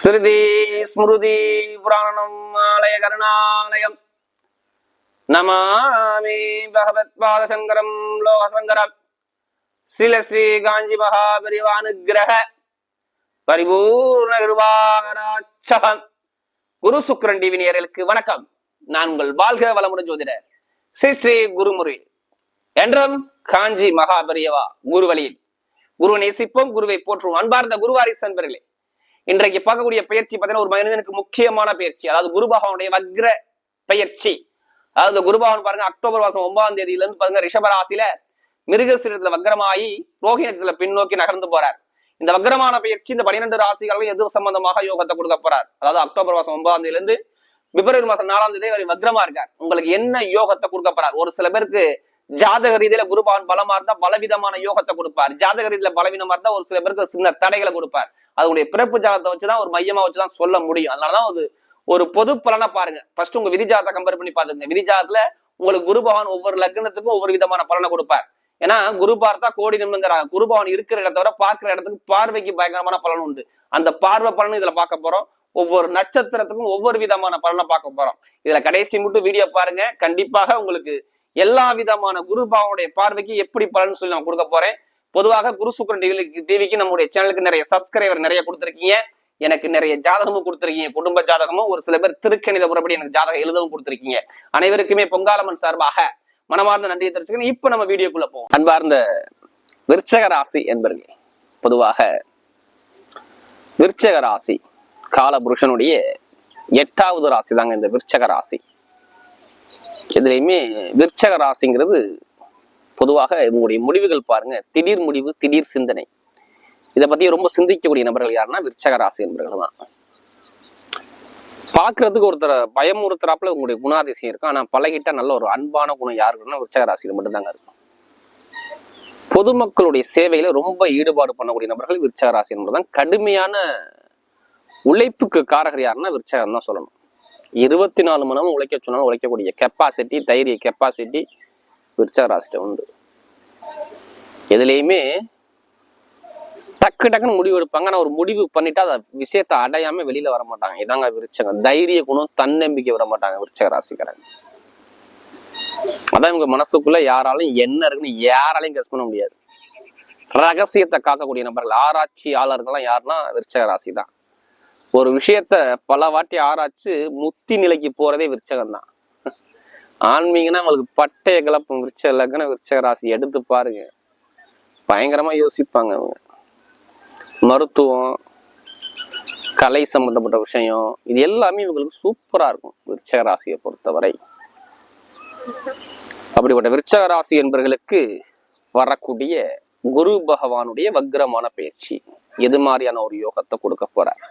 ஸ்ருதி ஸ்மிருதி புராணம் ஆலய கருணாலயம். நமாமி பகவத் பாதசங்கரம் லோகசங்கரம். ஸ்ரீல ஸ்ரீ காஞ்சி மகாபரிவானுகிரக பரிபூர்ண கிருபாராட்சகம் குரு சுக்ரன் டிவி நேயர்களுக்கு வணக்கம். நான் உங்கள் வாழ்க வளமுடன் ஜோதிடர் ஸ்ரீ ஸ்ரீ குருமுறை என்றும் காஞ்சி மகாபரியவா குரு வழியில் குரு நேசிப்போம் குருவை போற்றுவோம். அன்பார்ந்த குருவாரி அன்பர்களே இன்றைக்கு பார்க்கக்கூடிய பயிற்சி பார்த்தீங்கன்னா ஒரு மனிதனுக்கு முக்கியமான பயிற்சி. அதாவது குரு பகவானுடைய வக்ர பயிற்சி. அதாவது குரு பகவான் பாருங்க அக்டோபர் மாசம் ஒன்பதாம் தேதியில இருந்து பாருங்க ரிஷபராசியில மிருகசீரத்துல வக்ரமாயி ரோஹிணத்துல பின்னோக்கி நகர்ந்து போறார். இந்த வக்ரமான பயிற்சி இந்த பன்னிரெண்டு ராசிகளும் எது சம்பந்தமாக யோகத்தை கொடுக்க போறார்? அதாவது அக்டோபர் மாசம் ஒன்பதாம் தேதியில இருந்து பிப்ரவரி மாசம் நாலாம் தேதி வரை வக்ரமா இருக்கார். உங்களுக்கு என்ன யோகத்தை கொடுக்க போறார்? ஒரு சில பேருக்கு ஜாதக ரீதியில குருபவன் பலமா இருந்தா பலவிதமான யோகத்தை கொடுப்பார். ஜாதக ரீதியில பலவீனமா இருந்தா ஒரு சில பேருக்கு சின்ன தடைகளை கொடுப்பார். அதனுடைய பிறப்பு ஜாதகத்தை வச்சுதான் ஒரு மையமா வச்சுதான் சொல்ல முடியும். அதனாலதான் அது ஒரு பொது பலனை பாருங்க. ஃபர்ஸ்ட் உங்க விதி கம்பேர் பண்ணி பாத்துங்க விதிஜாதத்துல உங்களுக்கு குரு பகவான் ஒவ்வொரு லக்னத்துக்கும் ஒவ்வொரு விதமான பலனை கொடுப்பார். ஏன்னா குரு பார்த்தா கோடி நிமிடங்கிறாங்க. குரு பகவான் இருக்கிற இடத்த விட பாக்குற இடத்துக்கு பார்வைக்கு பயங்கரமான பலன் உண்டு. அந்த பார்வை பலன் இதுல பார்க்க போறோம். ஒவ்வொரு நட்சத்திரத்துக்கும் ஒவ்வொரு விதமான பலனை பார்க்க போறோம். இதுல கடைசி மட்டும் வீடியோ பாருங்க. கண்டிப்பாக உங்களுக்கு எல்லா விதமான குரு பாவனுடைய பார்வைக்கு எப்படி பலன் சொல்லி நான் கொடுக்க போறேன். பொதுவாக குரு சுக்கரன் டிவி டிவிக்கு நம்முடைய சேனலுக்கு நிறைய சப்ஸ்கிரைபர் நிறைய கொடுத்துருக்கீங்க. எனக்கு நிறைய ஜாதகமும் கொடுத்துருக்கீங்க. குடும்ப ஜாதகமும் ஒரு சில பேர் திருக்கணித முறைப்படி எனக்கு ஜாதகம் எழுதவும் கொடுத்துருக்கீங்க. அனைவருக்குமே பொங்காலம்மன் சார்பாக மனமார்ந்த நன்றியை தெரிவிச்சுக்கணும் இப்ப நம்ம வீடியோக்குள்ள போவோம். அன்பார்ந்த விருச்சக ராசி என்பர்களே பொதுவாக விருச்சக ராசி காலபுருஷனுடைய எட்டாவது ராசி தாங்க இந்த விருச்சக ராசி. எதுலேயுமே விற்சக ராசிங்கிறது பொதுவாக இவங்களுடைய முடிவுகள் பாருங்க. திடீர் முடிவு திடீர் சிந்தனை. இதை பத்தி ரொம்ப சிந்திக்கக்கூடிய நபர்கள் யாருன்னா விற்சக ராசி என்பவர்கள் தான். பார்க்கறதுக்கு ஒருத்தர் பயமுறுத்துறாப்புல உங்களுடைய குணாதிசயம் இருக்கும். ஆனா பழகிட்டா நல்ல ஒரு அன்பான குணம் யாருக்குன்னா விற்சக ராசியில் மட்டும்தாங்க இருக்கும். பொதுமக்களுடைய சேவையில ரொம்ப ஈடுபாடு பண்ணக்கூடிய நபர்கள் விற்சக ராசி என்பதுதான் கடுமையான உழைப்புக்கு காரகர் யாருன்னா விற்சகம் தான் சொல்லணும். இருபத்தி நாலு மணி நேரம் உழைக்க சொன்னாலும் உழைக்கக்கூடிய கெப்பாசிட்டி தைரிய கெப்பாசிட்டி விருச்சக ராசிட்ட உண்டு. எதுலேயுமே டக்கு டக்குன்னு முடிவு எடுப்பாங்க. ஆனால் ஒரு முடிவு பண்ணிட்டு அதை விஷயத்தை அடையாம வெளியில வர மாட்டாங்க. இதாங்க விருச்சகம். தைரிய குணம் தன்னம்பிக்கை விட மாட்டாங்க விருச்சக ராசிக்காரங்க அதான் இவங்க மனசுக்குள்ள யாராலையும் என்ன இருக்குன்னு யாராலையும் கெஸ் பண்ண முடியாது. ரகசியத்தை காக்கக்கூடிய நபர்கள் ஆராய்ச்சியாளர்கள்லாம் யாருன்னா விருச்சக ராசி தான். ஒரு விஷயத்த பல வாட்டி ஆராய்ச்சி முத்தி நிலைக்கு போறதே விருச்சகம் தான் ஆன்மீகனா அவங்களுக்கு பட்டைய கலப்பம் விருச்ச லக்ன விருச்சக ராசி எடுத்து பாருங்க. பயங்கரமா யோசிப்பாங்க அவங்க. மருத்துவம் கலை சம்பந்தப்பட்ட விஷயம் இது எல்லாமே இவங்களுக்கு சூப்பரா இருக்கும் விருச்சக ராசியை பொறுத்தவரை. அப்படிப்பட்ட விருச்சக ராசி என்பவர்களுக்கு வரக்கூடிய குரு பகவானுடைய வக்ரமான பயிற்சி எது மாதிரியான ஒரு யோகத்தை கொடுக்க போறார்?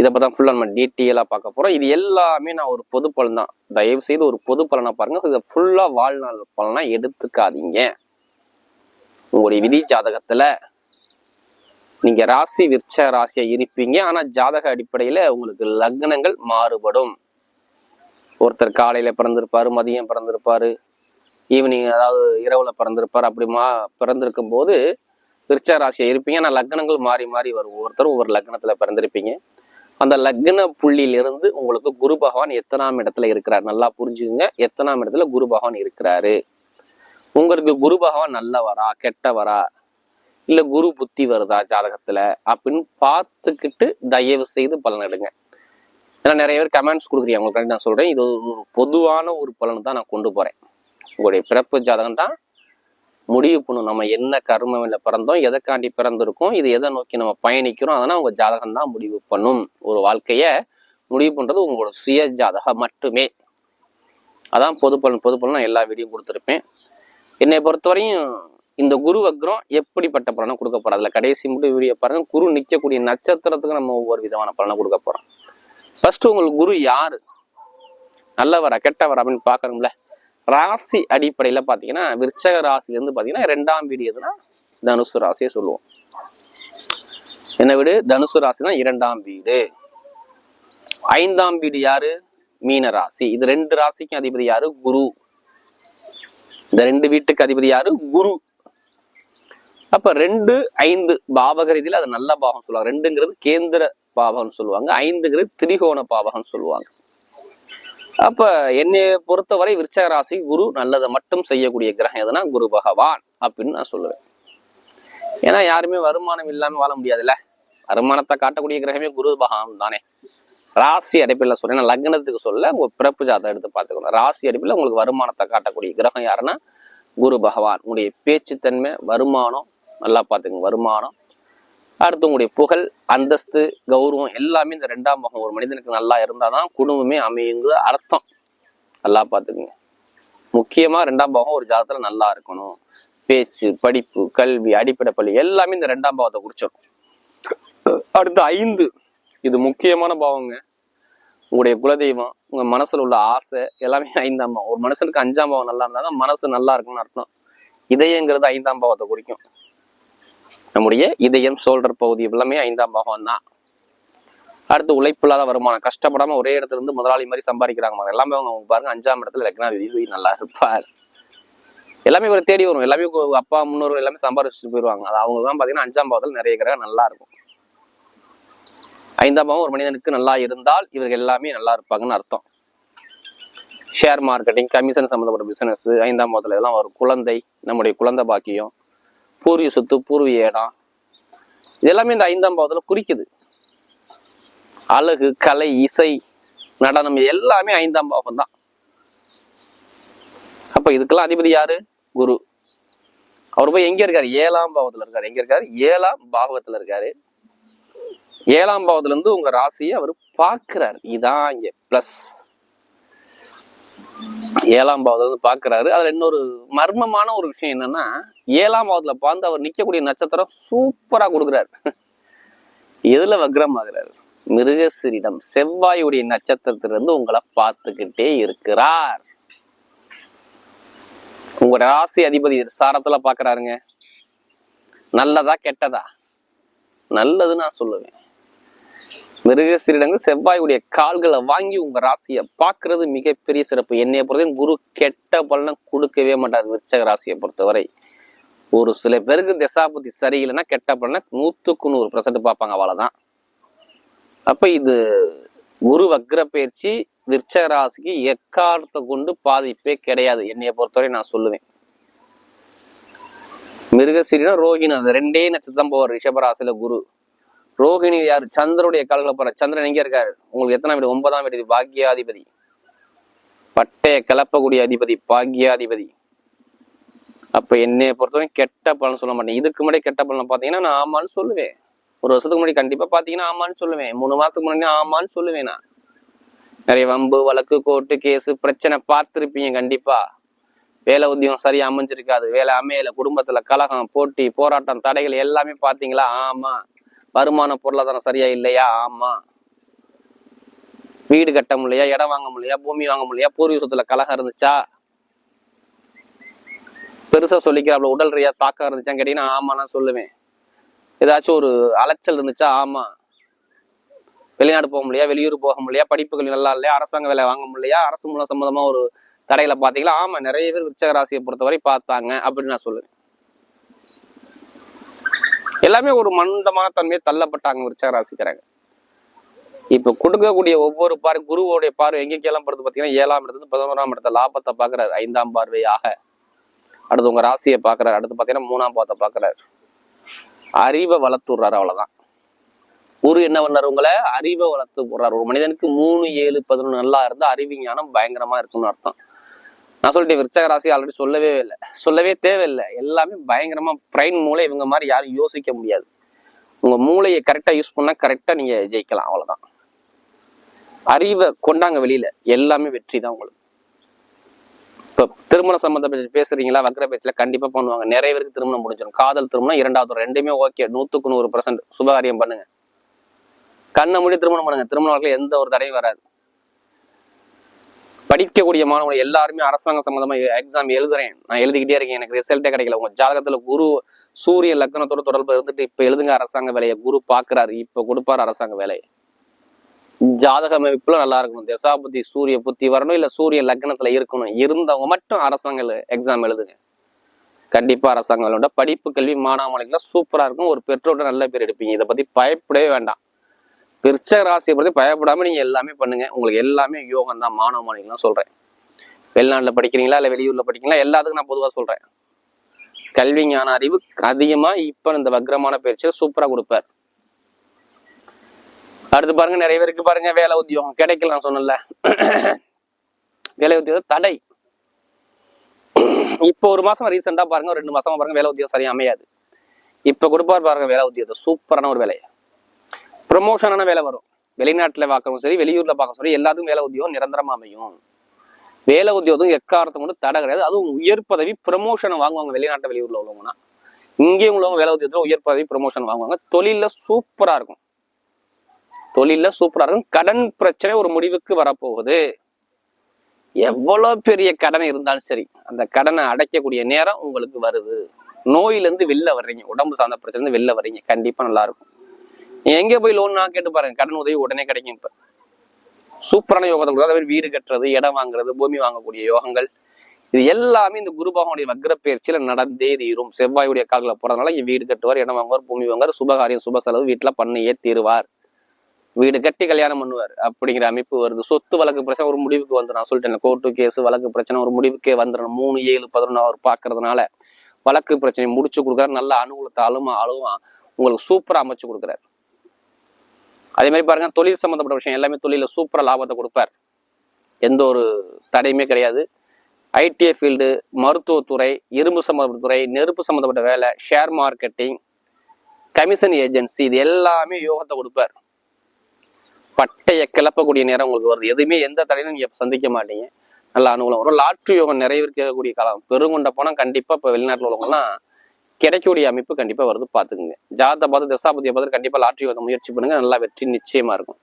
இதை பத்தி ஃபுல்லாக நம்ம டீட்டெயிலாக பார்க்க போகிறோம் இது எல்லாமே நான் ஒரு பொது பலன் தான். தயவு செய்து ஒரு பொது பலனாக பாருங்க. இதை ஃபுல்லா வாழ்நாள் பலனா எடுத்துக்காதீங்க. உங்களுடைய விதி ஜாதகத்துல நீங்க ராசி விருச்ச ராசியா இருப்பீங்க. ஆனா ஜாதக அடிப்படையில உங்களுக்கு லக்னங்கள் மாறுபடும். ஒருத்தர் காலையில் பிறந்திருப்பார் மதியம் பிறந்திருப்பார் ஈவினிங் அதாவது இரவுல பிறந்திருப்பார். அப்படி மா பிறந்திருக்கும் போது விருச்ச ராசியா இருப்பீங்க. ஆனால் லக்னங்கள் மாறி மாறி வரும். ஒவ்வொருத்தரும் ஒவ்வொரு லக்னத்தில் பிறந்திருப்பீங்க. அந்த லக்ன புள்ளியிலிருந்து உங்களுக்கு குரு பகவான் எத்தனாம் இடத்துல இருக்கிறார்? நல்லா புரிஞ்சுக்குங்க. எத்தனாம் இடத்துல குரு பகவான் இருக்கிறாரு? உங்களுக்கு குரு பகவான் நல்லவரா கெட்டவரா? இல்ல குரு புத்தி வருதா ஜாதகத்துல? அப்படின்னு பார்த்துக்கிட்டு தயவு செய்து பலன் எடுங்க. ஏன்னா நிறைய பேர் கமெண்ட்ஸ் கொடுக்குறீங்க. உங்களுக்கு நான் சொல்றேன். இது ஒரு பொதுவான ஒரு பலன் தான் நான் கொண்டு போறேன். உங்களுடைய பிறப்பு ஜாதகம் தான் முடிவு பண்ணும் நம்ம என்ன கர்மவில பிறந்தோம் எதைக்காண்டி பிறந்திருக்கோம் இது எதை நோக்கி நம்ம பயணிக்கிறோம் அதனால் உங்கள் ஜாதகம் தான் முடிவு பண்ணும். ஒரு வாழ்க்கையை முடிவு பண்ணுறது உங்களோட சுய ஜாதகம் மட்டுமே. அதான் பொதுப்பலன் பொதுப்பலன் நான் எல்லா வீடியோ கொடுத்துருப்பேன். என்னை பொறுத்தவரையும் இந்த குரு வக்ரம் எப்படிப்பட்ட பலனை கொடுக்க போறோம் அதில் கடைசி மட்டும் வீடியோ பாருங்க. குரு நிற்கக்கூடிய நட்சத்திரத்துக்கு நம்ம ஒவ்வொரு விதமான பலனை கொடுக்க போறோம். ஃபர்ஸ்ட் உங்களுக்கு குரு யாரு? நல்லவரா கெட்டவரா அப்படின்னு பாக்குறோம்ல ராசி அடிப்படையில பார்த்தீங்கன்னா விருச்சக ராசிலேருந்து பார்த்தீங்கன்னா பாத்தீங்கன்னா ரெண்டாம் வீடு எதுனா தனுசு ராசியை சொல்லுவோம். என்ன வீடு? தனுசு ராசினா இரண்டாம் வீடு. ஐந்தாம் வீடு யாரு? மீன ராசி. இது ரெண்டு ராசிக்கும் அதிபதி யாரு? குரு. இந்த ரெண்டு வீட்டுக்கு அதிபதி யாரு? குரு. அப்ப ரெண்டு ஐந்து பாவக ரீதியில அது நல்ல பாவம் சொல்லுவாங்க. ரெண்டுங்கிறது கேந்திர பாவகம்னு சொல்லுவாங்க. ஐந்துங்கிறது திரிகோண பாவகம்னு சொல்லுவாங்க. அப்ப என்னை பொறுத்தவரை விருச்சக ராசி குரு நல்லதை மட்டும் செய்யக்கூடிய கிரகம் எதுனா குரு பகவான் அப்படின்னு நான் சொல்லுவேன். ஏன்னா யாருமே வருமானம் இல்லாம வாழ முடியாதுல்ல. வருமானத்தை காட்டக்கூடிய கிரகமே குரு பகவான் தானே. ராசி அடிப்பில் சொல்றேன். லக்னத்துக்கு சொல்ல உங்க பிறப்பு ஜாதகம் எடுத்து பார்த்துக்கணும். ராசி அடிப்பில் உங்களுக்கு வருமானத்தை காட்டக்கூடிய கிரகம் யாருன்னா குரு பகவான். உங்களுடைய பேச்சுத்தன்மை வருமானம் நல்லா பார்த்துக்கோங்க. வருமானம் அடுத்தவங்களுடைய புகழ் அந்தஸ்து கௌரவம் எல்லாமே இந்த ரெண்டாம் பாகம் ஒரு மனிதனுக்கு நல்லா இருந்தாதான் குடும்பமே அமையுங்கிற அர்த்தம். நல்லா பார்த்துக்குங்க. முக்கியமா ரெண்டாம் பாகம் ஒரு ஜாதகத்துல நல்லா இருக்கணும். பேச்சு படிப்பு கல்வி அடிப்படை பள்ளி எல்லாமே இந்த ரெண்டாம் பாவத்தை குறிச்சிடும் அடுத்து ஐந்து. இது முக்கியமான பாவங்க. உங்களுடைய குலதெய்வம் உங்க மனசுல உள்ள ஆசை எல்லாமே ஐந்தாம் பாவம் ஒரு மனுஷனுக்கு அஞ்சாம் பாவம் நல்லா இருந்தாதான் மனசு நல்லா இருக்கும்னு அர்த்தம். இதயங்கிறது ஐந்தாம் பாவத்தை குறிக்கும். நம்முடைய இதயம் சோல்டர் பகுதி எல்லாமே ஐந்தாம் பாகம் தான். அடுத்து உழைப்பில்லாத வருமானம். கஷ்டப்படாம ஒரே இடத்துல இருந்து முதலாளி மாதிரி சம்பாதிக்கிறாங்க எல்லாமே அவங்க அவங்க பாருங்க அஞ்சாம் இடத்துல லக்னாதிபதி நல்லா இருப்பார். எல்லாமே இவரை தேடி வரும். எல்லாமே அப்பா முன்னோர்கள் எல்லாமே சம்பாதிச்சுட்டு போயிடுவாங்க அது அவங்க தான் பாத்தீங்கன்னா அஞ்சாம் பாவத்தில் நிறைய கிரகம் நல்லா இருக்கும். ஐந்தாம் பாவம் ஒரு மனிதனுக்கு நல்லா இருந்தால் இவர்கள் எல்லாமே நல்லா இருப்பாங்கன்னு அர்த்தம். ஷேர் மார்க்கெட்டிங் கமிஷன் சம்மந்தப்பட்ட பிசினஸ் ஐந்தாம் பாவத்தில் இதெல்லாம் வரும். குழந்தை நம்முடைய குழந்தை பாக்கியம். பூர்வீக சொத்து பூர்வீக இடம். இதெல்லாமே இந்த ஐந்தாம் பாவத்தில் குறிக்குது. அழகு கலை இசை நடனம் இது எல்லாமே ஐந்தாம் பாவம் தான் அப்ப இதுக்கெல்லாம் அதிபதி யாரு? குரு. அவர் போய் எங்க இருக்காரு? ஏழாம் பாவத்துல இருக்காரு. எங்க இருக்காரு? ஏழாம் பாவத்துல இருக்காரு. ஏழாம் பாவத்துல இருந்து உங்க ராசியை அவர் பார்க்கிறார். இதான் இங்க பிளஸ் ஏழாம் பாவத்தை வந்து பாக்குறாரு. அதுல இன்னொரு மர்மமான ஒரு விஷயம் என்னன்னா ஏழாம் பாவத்துல பார்த்து அவர் நிக்கக்கூடிய நட்சத்திரம் சூப்பரா கொடுக்குறாரு. எதுல வக்ரம் ஆகுறாரு? மிருகசிரிடம் செவ்வாயுடைய நட்சத்திரத்திலிருந்து உங்களை பார்த்துக்கிட்டே இருக்கிறார். உங்க ராசி அதிபதி சாரத்துல பாக்குறாருங்க. நல்லதா கெட்டதா? நல்லது நான் சொல்லுவேன். மிருகசீரிடங்கள் செவ்வாயுடைய கால்களை வாங்கி உங்க ராசியை பார்க்கறது மிகப்பெரிய சிறப்பு. என்னைய பொறுத்தவரை குரு கெட்ட பலனை கொடுக்கவே மாட்டார் விருச்சக ராசியை பொறுத்தவரை. ஒரு சில பேருக்கு தசாபதி சரியில்லைன்னா கெட்ட பலனை நூத்துக்கு நூறு பர்சன்ட் பார்ப்பாங்க அவ்வளவுதான். அப்ப இது குரு வக்ர பயிற்சி விருச்சக ராசிக்கு எக்காரத்தை கொண்டு பாதிப்பே கிடையாது என்னைய பொறுத்தவரை நான் சொல்லுவேன். மிருகசீரினா ரோஹிணி அந்த ரெண்டே நட்சத்திரம் போவார் ரிஷபராசியில குரு. ரோஹிணி யார்? சந்திரனுடைய கால்களை போற சந்திரன் எங்க இருக்காரு? உங்களுக்கு எத்தனாம் வீடு? ஒன்பதாம் வீடு பாக்யாதிபதி. பட்டைய கிளப்பக்கூடிய அதிபதி பாக்யாதிபதி. அப்ப என்னைய பொறுத்தவரைக்கும் கெட்ட பலன் சொல்ல மாட்டேன். இதுக்கு முன்னாடி கெட்ட பலன் பாத்தீங்கன்னா நான் ஆமான்னு சொல்லுவேன். ஒரு வருஷத்துக்கு முன்னாடி கண்டிப்பா பாத்தீங்கன்னா ஆமான்னு சொல்லுவேன். மூணு மாசத்துக்கு முன்னாடி ஆமான்னு சொல்லுவேன் நான். நிறைய வம்பு வழக்கு கோர்ட்டு கேஸு பிரச்சனை பார்த்திருப்பீங்க கண்டிப்பா. வேலை உத்தியம் சரியா அமைஞ்சிருக்காது. வேலை அமையல. குடும்பத்துல கலகம் போட்டி போராட்டம் தடைகள் எல்லாமே பாத்தீங்களா ஆமா. வருமான பொருளாதாரம் சரியா இல்லையா? ஆமா. வீடு கட்ட முடியலையா? இடம் வாங்க முடியலையா? பூமி வாங்க முடியலையா? பூர்வீகத்துல கலகம் இருந்துச்சா? பெருசா சொல்லிக்கிறாப்ல உடல் ரீதியா தாக்கம் இருந்துச்சான்னு கேட்டீங்கன்னா ஆமா நான் சொல்லுவேன். ஏதாச்சும் ஒரு அலைச்சல் இருந்துச்சா? ஆமா. வெளிநாடு போக முடியலையா? வெளியூர் போக முடியலையா? படிப்புகள் நல்லா இல்லையா? அரசாங்க வேலை வாங்க முடியலையா? அரசு மூலம் சம்மந்தமா ஒரு தடையில பாத்தீங்களா ஆமா நிறைய பேர் விருச்சக ராசியை பொறுத்தவரை பார்த்தாங்க அப்படின்னு நான் சொல்லுவேன். எல்லாமே ஒரு மந்தமான தன்மையை தள்ளப்பட்டாங்க விருச்சக ராசிக்கிறாங்க இப்ப கொடுக்கக்கூடிய ஒவ்வொரு பார்வை குருவோடைய பார்வை எங்கெங்கெல்லாம் படுத்து பாத்தீங்கன்னா ஏழாம் இடத்துல பதினோராம் இடத்துல லாபத்தை பாக்குறாரு ஐந்தாம் பார்வையாக. அடுத்து உங்க ராசியை பாக்குறாரு அடுத்து பாத்தீங்கன்னா மூணாம் பாவத்தை பாக்குறாரு. அறிவை வளர்த்துடுறாரு அவ்வளவுதான். குரு என்ன பண்ணாரு உங்களை? அறிவை வளர்த்து போடுறாரு ஒரு மனிதனுக்கு மூணு ஏழு பதினொன்று நல்லா இருந்தா அறிவு ஞானம் பயங்கரமா இருக்கும்னு அர்த்தம். நான் சொல்லிட்டேன் விருச்சக ராசி ஆல்ரெடி சொல்லவே இல்லை. சொல்லவே தேவையில்லை. எல்லாமே பயங்கரமா பிரைன் மூளை இவங்க மாதிரி யாரும் யோசிக்க முடியாது. உங்க மூளையை கரெக்டா யூஸ் பண்ணா கரெக்டா நீங்க ஜெயிக்கலாம் அவ்வளவுதான். அறிவை கொண்டாங்க வெளியில. எல்லாமே வெற்றி தான் உங்களுக்கு. இப்போ திருமண சம்பந்தம் பேசுறீங்களா? வக்ர பேச்சுல கண்டிப்பா பண்ணுவாங்க. நிறைய பேருக்கு திருமணம் முடிஞ்சிடும். காதல் திருமணம் இரண்டாவது ரெண்டுமே ஓகே நூத்துக்கு நூறு பர்சன்ட் சுபகாரியம் பண்ணுங்க. கண்ணை மூடி திருமணம் பண்ணுங்க. திருமண வாழ்க்கையில எந்த ஒரு தடையும் வராது. படிக்கக்கூடிய மாணவர்கள் எல்லாருமே அரசாங்க சம்மந்தமாக எக்ஸாம் எழுதுறேன். நான் எழுதிக்கிட்டே இருக்கேன். எனக்கு ரிசல்ட்டே கிடைக்கல. உங்க ஜாதகத்துல குரு சூரிய லக்னத்தோட தொடர்பு இருந்துட்டு இப்ப எழுதுங்க அரசாங்க வேலையை. குரு பாக்குறாரு. இப்ப கொடுப்பாரு அரசாங்க வேலையை. ஜாதக அமைப்புல நல்லா இருக்கணும். தசாபுத்தி சூரிய புத்தி வரணும் இல்ல சூரிய லக்னத்துல இருக்கணும். இருந்தவங்க மட்டும் அரசாங்க எக்ஸாம் எழுதுங்க. கண்டிப்பா அரசாங்கம் படிப்பு கல்வி மாணவர்களுக்கு சூப்பரா இருக்கும். ஒரு பெற்றோர்கிட்ட நல்ல பேர் எடுப்பீங்க. இதை பத்தி பயப்படவே வேண்டாம். விருச்சக ராசியை பற்றி பயப்படாமல் நீங்கள் எல்லாமே பண்ணுங்க. உங்களுக்கு எல்லாமே யோகம் தான் மாணவ மாணவிகள்லாம் சொல்கிறேன் வெளிநாட்டில் படிக்கிறீங்களா? இல்லை வெளியூரில் படிக்கிறீங்களா? எல்லாத்துக்கும் நான் பொதுவாக சொல்கிறேன் கல்வி ஞான அறிவு அதிகமாக இப்போ இந்த வக்ரமான பயிற்சியை சூப்பராக கொடுப்பார். அடுத்து பாருங்க நிறைய பேருக்கு பாருங்க வேலை உத்தியோகம். கிடைக்கல நான் சொன்னேன்ல. வேலை உத்தியோகம் தடை. இப்போ ஒரு மாசம் ரீசெண்டா பாருங்க ஒரு ரெண்டு மாசமா பாருங்க வேலை உத்தியோகம் சரியா அமையாது. இப்ப கொடுப்பார் பாருங்க வேலை உத்தியோகம் சூப்பரான ஒரு வேலையை. ப்ரமோஷனான வேலை வரும். வெளிநாட்டுல பார்க்கவும் சரி வெளியூர்ல பார்க்க சரி எல்லாத்துக்கும் வேலை உத்தியோகம் நிரந்தரமாக அமையும். வேலை உத்தியோகம் எக்காரத்தை கொண்டு தடை கிடையாது. அதுவும் உயர் பதவி ப்ரமோஷன் வாங்குவாங்க வெளிநாட்டு வெளியூர்ல உள்ளவங்கன்னா. இங்கே உள்ளவங்க வேலை உத்தியோகத்தில் உயர் பதவி ப்ரமோஷன் வாங்குவாங்க. தொழிலில் சூப்பரா இருக்கும். தொழில்ல சூப்பரா இருக்கும். கடன் பிரச்சனை ஒரு முடிவுக்கு வரப்போகுது. எவ்வளவு பெரிய கடன் இருந்தாலும் சரி அந்த கடனை அடைக்கக்கூடிய நேரம் உங்களுக்கு வருது. நோயிலேருந்து வெளில வர்றீங்க. உடம்பு சார்ந்த பிரச்சனை இருந்து வெளில வர்றீங்க. கண்டிப்பா நல்லா இருக்கும். எங்க போய் லோன் நான் கேட்டு பாருங்க. கடன் உதவி உடனே கிடைக்கும் இப்ப. சூப்பரான யோகத்தை கொடுக்கும் அதே மாதிரி வீடு கட்டுறது இடம் வாங்குறது பூமி வாங்கக்கூடிய யோகங்கள். இது எல்லாமே இந்த குரு பகவானுடைய வக்ர பயிற்சியில நடந்தே தீரும். செவ்வாயுடைய காலில் போறதுனால இங்க வீடு கட்டுவார் இடம் வாங்குவார் பூமி வாங்குவார் சுபகாரியம் சுப செலவு வீட்டுல பண்ணியே தீருவார். வீடு கட்டி கல்யாணம் பண்ணுவார் அப்படிங்கிற அமைப்பு வருது. சொத்து வழக்கு பிரச்சனை ஒரு முடிவுக்கு வந்துடும் நான் சொல்லிட்டேன் கோர்ட்டு கேஸ் வழக்கு பிரச்சனை ஒரு முடிவுக்கே வந்துடணும் மூணு ஏழு பதினொன்று அவர் பாக்குறதுனால வழக்கு பிரச்சனை முடிச்சு கொடுக்குறாரு. நல்ல அனுகூலத்தை அழுமா அழுவா உங்களுக்கு சூப்பரா அமைச்சு கொடுக்குறாரு. அதே மாதிரி பாருங்க தொழில் சம்மந்தப்பட்ட விஷயம் எல்லாமே தொழிலில் சூப்பராக லாபத்தை கொடுப்பார். எந்த ஒரு தடையுமே கிடையாது. ஐடிஐ ஃபீல்டு மருத்துவத்துறை இரும்பு சம்மந்தப்பட்ட துறை நெருப்பு சம்மந்தப்பட்ட வேலை ஷேர் மார்க்கெட்டிங் கமிஷன் ஏஜென்சி இது எல்லாமே யோகத்தை கொடுப்பார். பட்டையை கிளப்பக்கூடிய நேரம் உங்களுக்கு வருது. எதுவுமே எந்த தடையிலும் நீங்கள் சந்திக்க மாட்டீங்க. நல்ல அனுகூலம் வரும். லாட்ரி யோகம் நிறைவேற்கக்கூடிய காலம். பெருங்கொண்ட போனால் கண்டிப்பாக இப்போ வெளிநாட்டில் உள்ளவங்கலாம் கிடைக்கக்கூடிய அமைப்பு கண்டிப்பா வருது பார்த்துக்குங்க. ஜாதத்தை பார்த்து தசாபதியை பார்த்து கண்டிப்பா லாட்ரி வந்து முயற்சி பண்ணுங்க நல்லா வெற்றி நிச்சயமா இருக்கும்.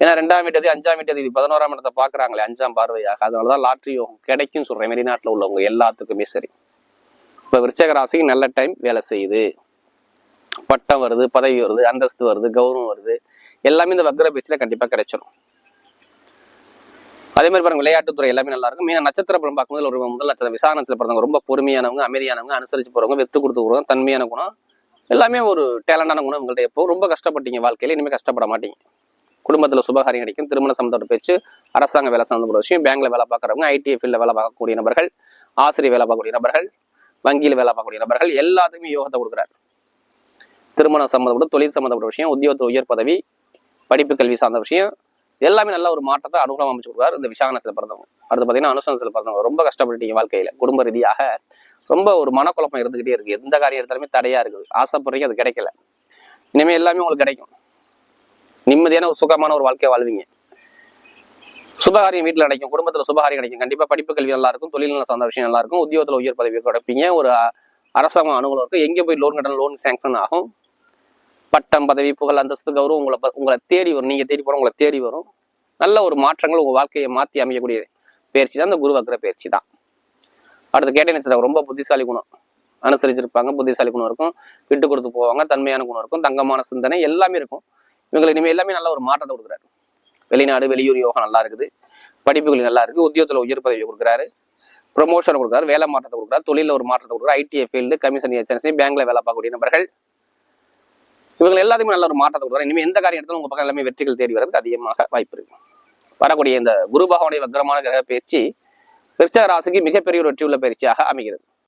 ஏன்னா ரெண்டாம் வீட்டது அஞ்சாம் வீட்டது பதினோராம் இடத்தை பாக்குறாங்களே அஞ்சாம் பார்வையாக. அதனாலதான் லாட்ரி யோகம் கிடைக்கும் சொல்றேன் வெளிநாட்டுல உள்ளவங்க எல்லாத்துக்குமே சரி. இப்ப விருச்சக ராசிக்கு நல்ல டைம் வேலை செய்யுது. பட்டம் வருது பதவி வருது அந்தஸ்து வருது கௌரவம் வருது. எல்லாமே இந்த வக்ர பேச்சில் கண்டிப்பா கிடைச்சிடும் அதே மாதிரி பாருங்க விளையாட்டுத்துறை எல்லாமே நல்லா இருக்கும். மீன நட்சத்திர படம் பார்க்கும்போது ஒரு முதல் நட்சத்திரம் விசாரணத்தில் பிறந்தவங்க ரொம்ப பொறுமையானவங்க அமைதியானவங்க அனுசரிச்சு போறவங்க வெத்து கொடுத்து போறவங்க தன்மையான குணம் எல்லாமே ஒரு டேலண்டான குணம் உங்கள்ட்ட எப்போ ரொம்ப கஷ்டப்பட்டீங்க வாழ்க்கையில இனிமேல் கஷ்டப்பட மாட்டீங்க. குடும்பத்தில் சுபகாரியம் கிடைக்கும் திருமண சம்பந்தப்பட்ட பேச்சு அரசாங்க வேலை சம்பந்தப்பட்ட விஷயம் பேங்க்ல வேலை பார்க்குறவங்க ஐடிஐ ஃபீல்டில் வேலை பார்க்கக்கூடிய நபர்கள் ஆசிரியர் வேலை பார்க்கக்கூடிய நபர்கள் வங்கியில் வேலை பார்க்கக்கூடிய நபர்கள் எல்லாத்துக்குமே யோகத்தை கொடுக்குறாரு. திருமணம் சம்மந்தப்பட்ட தொழில் சம்மந்தப்பட்ட விஷயம் உத்தியோகத்தில் உயர் பதவி படிப்பு கல்வி சார்ந்த விஷயம் எல்லாமே நல்ல ஒரு மாற்றத்தை அனுகூலம் அமைச்சு கொடுக்குறாரு இந்த விசாகனத்தில் பிறந்தவங்க. அடுத்து பார்த்தீங்கன்னா அனுசனத்தில் பிறந்தவங்க. ரொம்ப கஷ்டப்பட்டீங்க வாழ்க்கையில. குடும்ப ரீதியாக ரொம்ப ஒரு மனக்குழப்பம் இருந்துகிட்டே இருக்கு. எந்த காரியம் எடுத்தாலுமே தடையா இருக்குது. ஆசைப்படுறீங்க அது கிடைக்கல. இனிமே எல்லாமே உங்களுக்கு கிடைக்கும். நிம்மதியான ஒரு சுகமான ஒரு வாழ்க்கையை வாழ்வீங்க. சுபகாரியம் வீட்டில் கிடைக்கும். குடும்பத்துல சுபகாரியம் கிடைக்கும். கண்டிப்பா படிப்பு கல்வி நல்லா இருக்கும். தொழில் நல்ல சார்ந்த விஷயம் நல்லா இருக்கும். உத்தியோகத்தில் உயர் பதவி கிடைப்பீங்க. ஒரு அரசாங்கம் அனுகூலம் இருக்கும் எங்கே போய் லோன் கட்டணும்? லோன் சேங்ஷன் ஆகும். பட்டம் பதவி புகழ் அந்தஸ்து கௌரவம் உங்களை உங்களை தேடி வரும். நீங்கள் தேடி போகிற உங்களை தேடி வரும். நல்ல ஒரு மாற்றங்கள் உங்கள் வாழ்க்கையை மாற்றி அமையக்கூடிய பயிற்சி தான் இந்த குரு வக்ர பயிற்சி தான். அடுத்து கேட்டேன் ரொம்ப புத்திசாலி குணம். அனுசரிச்சிருப்பாங்க புத்திசாலி குணம் இருக்கும். விட்டு கொடுத்து போவாங்க தன்மையான குணம் இருக்கும். தங்கமான சிந்தனை எல்லாமே இருக்கும். இவங்களுக்கு இனிமேல் எல்லாமே நல்ல ஒரு மாற்றத்தை கொடுக்குறாரு. வெளிநாடு வெளியூர் யோகம் நல்லா இருக்குது. படிப்புகள் நல்லா இருக்குது உத்தியோகத்தில் உயர் பதவி கொடுக்குறாரு. ப்ரொமோஷன் கொடுக்குறாரு. வேலை மாற்றத்தை கொடுக்குறாரு. தொழிலில் ஒரு மாற்றத்தை கொடுக்குறாரு. ஐடிஐ ஃபீல்டு கமிஷன் ஏஜென்சி பேங்க்ல வேலை பார்க்கக்கூடிய நபர்கள். இவங்க எல்லாத்தையுமே நல்ல ஒரு மாற்றத்தை கொடுக்குறாரு இனிமேல் எந்த காரியம் எடுத்தாலும் உங்க பக்கம் எல்லாமே வெற்றிகள் தேடி வரதுக்கு அதிகமாக வாய்ப்பு இருக்கு. வரக்கூடிய இந்த குரு பகவானுடைய வக்ரமான கிரக பயிற்சி விருச்சக ராசிக்கு மிகப்பெரிய ஒரு வெற்றி உள்ள பயிற்சியாக அமைகிறது.